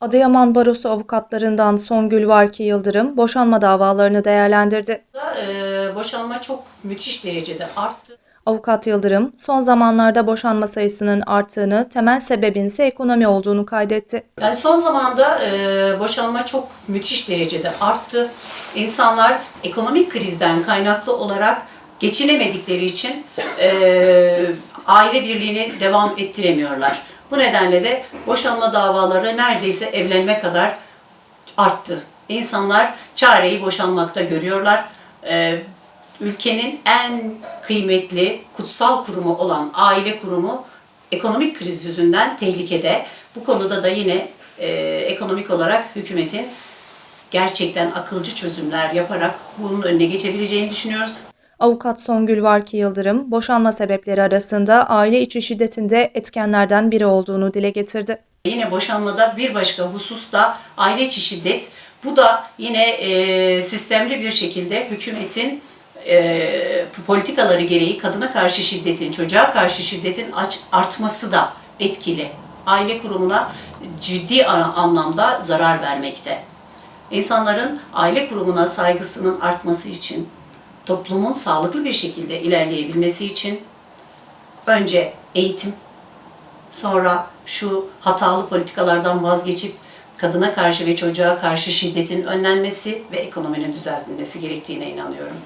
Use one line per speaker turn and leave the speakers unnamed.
Adıyaman Barosu avukatlarından Songül Varki Yıldırım boşanma davalarını değerlendirdi.
e, boşanma çok müthiş derecede arttı.
Avukat Yıldırım, son zamanlarda boşanma sayısının arttığını, temel sebebin ise ekonomi olduğunu kaydetti.
Yani son zamanda e, boşanma çok müthiş derecede arttı. İnsanlar ekonomik krizden kaynaklı olarak geçinemedikleri için e, aile birliğini devam ettiremiyorlar. Bu nedenle de boşanma davaları neredeyse evlenme kadar arttı. İnsanlar çareyi boşanmakta görüyorlar. E, ülkenin en kıymetli kutsal kurumu olan aile kurumu ekonomik kriz yüzünden tehlikede. Bu konuda da yine e, ekonomik olarak hükümetin gerçekten akılcı çözümler yaparak bunun önüne geçebileceğini düşünüyoruz.
Avukat Songül Varki Yıldırım, boşanma sebepleri arasında aile içi şiddetinde etkenlerden biri olduğunu dile getirdi.
Yine boşanmada bir başka husus da aile içi şiddet. Bu da yine e, sistemli bir şekilde hükümetin e, politikaları gereği kadına karşı şiddetin, çocuğa karşı şiddetin aç- artması da etkili. Aile kurumuna ciddi anlamda zarar vermekte. İnsanların aile kurumuna saygısının artması için, toplumun sağlıklı bir şekilde ilerleyebilmesi için önce eğitim, Sonra şu hatalı politikalardan vazgeçip kadına karşı ve çocuğa karşı şiddetin önlenmesi ve ekonominin düzeltilmesi gerektiğine inanıyorum.